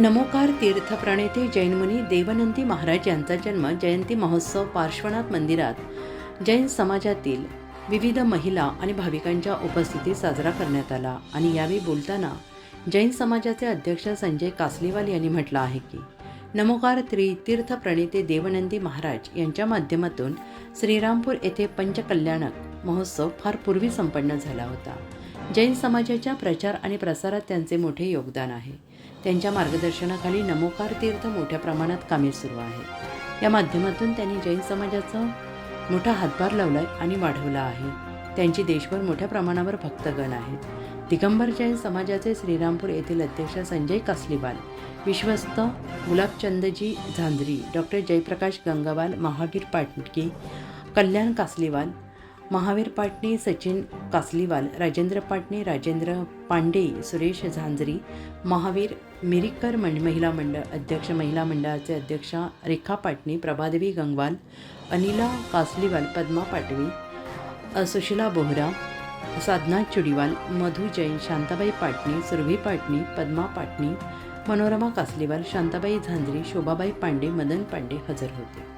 नमोकार तीर्थ प्रणेते जैनमुनी देवनंदी महाराज यांचा जन्म जयंती महोत्सव पार्श्वनाथ मंदिरात. जैन समाजातील विविध महिला आणि भाविकांच्या उपस्थितीत साजरा करण्यात आला आणि यावेळी बोलताना जैन समाजाचे अध्यक्ष संजय कासलीवाल यांनी म्हटलं आहे की नमोकार त्रि तीर्थ प्रणेते देवनंदी महाराज यांच्या माध्यमातून श्रीरामपूर येथे पंचकल्याणक महोत्सव फार पूर्वी संपन्न झाला होता. जैन समाजाच्या प्रचार आणि प्रसारात त्यांचे मोठे योगदान आहे. त्यांच्या मार्गदर्शनाखाली नमोकार तीर्थ मोठ्या प्रमाणात कामे सुरू आहे. या माध्यमातून त्यांनी जैन समाजाचा मोठा हातभार लावलाय आणि वाढवला आहे. त्यांची देशभर मोठ्या प्रमाणावर भक्तगण आहेत. दिगंबर जैन समाजाचे श्रीरामपूर येथील अध्यक्ष संजय कासलीवाल विश्वस्त गुलाबचंदजी झांझरी डॉक्टर जयप्रकाश गंगावाल महावीर पाटकी कल्याण कासलीवाल महावीर पाटणे सचिन कासलीवाल राजेंद्र पाटणे राजेंद्र पांडे सुरेश झांझरी महावीर मिरिकर मंड महिला मंडळ अध्यक्ष महिला मंडळाचे अध्यक्षा रेखा पाटणे प्रभादेवी गंगवाल अनिला कासलीवाल पद्मा पाटवी सुशीला बोहरा साधना चुडीवाल मधु जैन शांताबाई पाटणे सुरभी पाटणे पद्मा पाटणे मनोरमा कासलीवाल शांताबाई झांझरी शोभाबाई पांडे मदन पांडे हजर होते.